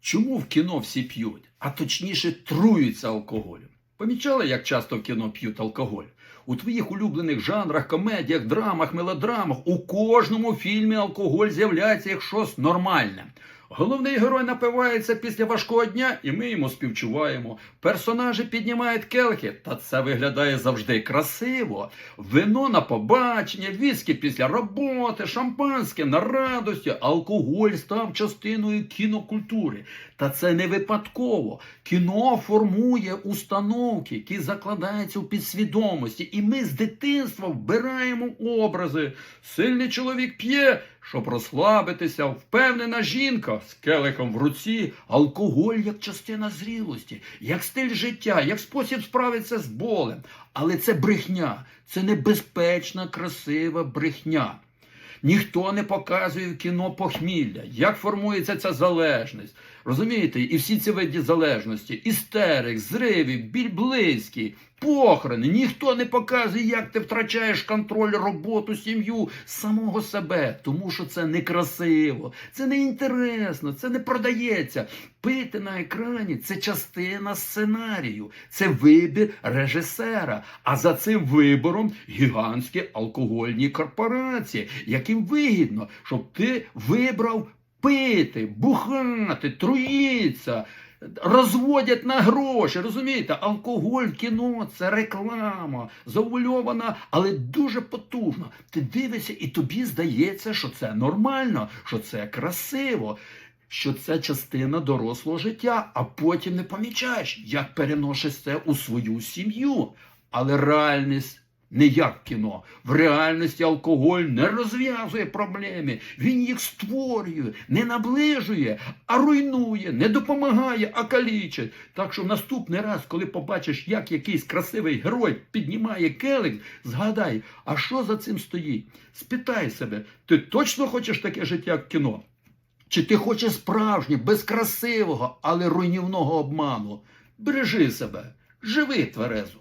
Чому в кіно всі п'ють, а точніше труються алкоголем? Помічали, як часто в кіно п'ють алкоголь? У твоїх улюблених жанрах, комедіях, драмах, мелодрамах у кожному фільмі алкоголь з'являється як щось нормальне. Головний герой напивається після важкого дня, і ми йому співчуваємо. Персонажі піднімають келихи, та це виглядає завжди красиво. Вино на побачення, віскі після роботи, шампанське на радості, алкоголь став частиною кінокультури. Та це не випадково. Кіно формує установки, які закладаються в підсвідомості. І ми з дитинства вбираємо образи. Сильний чоловік п'є, щоб розслабитися, впевнена жінка з келихом в руці, алкоголь як частина зрілості, як стиль життя, як спосіб справитися з болем. Але це брехня, це небезпечна, красива брехня. Ніхто не показує в кіно похмілля, як формується ця залежність. Розумієте, і всі ці види залежності, істерик, зривів, біль близький, похорони. Ніхто не показує, як ти втрачаєш контроль, роботу, сім'ю, самого себе. Тому що це некрасиво, це не інтересно, це не продається. Пити на екрані це частина сценарію, це вибір режисера. А за цим вибором гігантські алкогольні корпорації, яким вигідно, щоб ти вибрав пити, бухати, труїться. Розводять на гроші, розумієте? Алкоголь, кіно це реклама, завульована, але дуже потужна. Ти дивишся, і тобі здається, що це нормально, що це красиво, що це частина дорослого життя, а потім не помічаєш, як переносиш це у свою сім'ю. Але реальність не як кіно. В реальності алкоголь не розв'язує проблеми, він їх створює, не наближує, а руйнує, не допомагає, а калічить. Так що наступний раз, коли побачиш, як якийсь красивий герой піднімає келих, згадай, а що за цим стоїть? Спитай себе, ти точно хочеш таке життя як кіно? Чи ти хочеш справжнє, без красивого, але руйнівного обману? Бережи себе, живи тверезо.